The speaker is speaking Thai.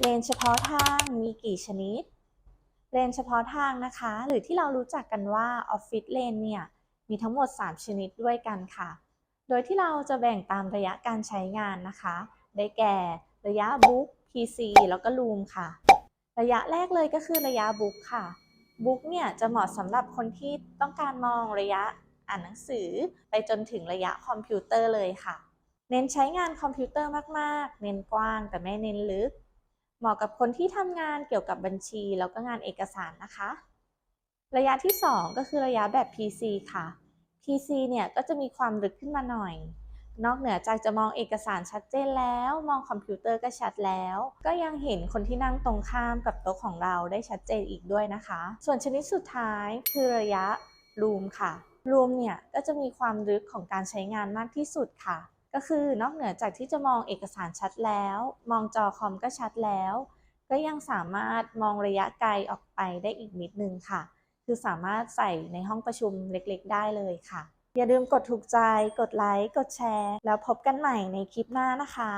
เลนเฉพาะทางมีกี่ชนิด เลนเฉพาะทางนะคะ หรือที่เรารู้จักกันว่าออฟฟิศเลนเนี่ยมีทั้งหมด 3 ชนิดด้วยกันค่ะ โดยที่เราจะแบ่งตามระยะการใช้งานนะคะ ได้แก่ระยะบุ๊ก PC แล้วก็ลูมค่ะ ระยะแรกเลยก็คือระยะบุ๊กค่ะ บุ๊กเนี่ยจะเหมาะสำหรับคนที่ต้องการมองระยะอ่านหนังสือไปจนถึงระยะคอมพิวเตอร์เลยค่ะ เน้นใช้งานคอมพิวเตอร์มาก ๆ เน้นกว้างแต่ไม่เน้นลึก เหมาะกับคนที่ทำงานเกี่ยวกับบัญชีแล้วก็งานเอกสารนะคะ ระยะที่ 2 ก็คือระยะแบบ PC ค่ะ PC เนี่ยก็จะมีความลึกขึ้นมาหน่อย นอกเหนือจากจะมองเอกสารชัดเจนแล้ว มองคอมพิวเตอร์ก็ชัดแล้ว ก็ยังเห็นคนที่นั่งตรงข้ามกับโต๊ะของเราได้ชัดเจนอีกด้วยนะคะ ส่วนชนิดสุดท้ายคือระยะรูมค่ะรูมเนี่ยก็จะมีความลึกของการใช้งานมากที่สุดค่ะ ก็คือนอกเหนือจากที่จะมองเอกสารชัดแล้ว มองจอคอมก็ชัดแล้ว ก็ยังสามารถมองระยะไกลออกไปได้อีกนิดนึงค่ะ คือสามารถใส่ในห้องประชุมเล็กๆ ได้เลยค่ะ อย่าลืมกดถูกใจ กดไลค์ กดแชร์ แล้วพบกันใหม่ในคลิปหน้านะคะ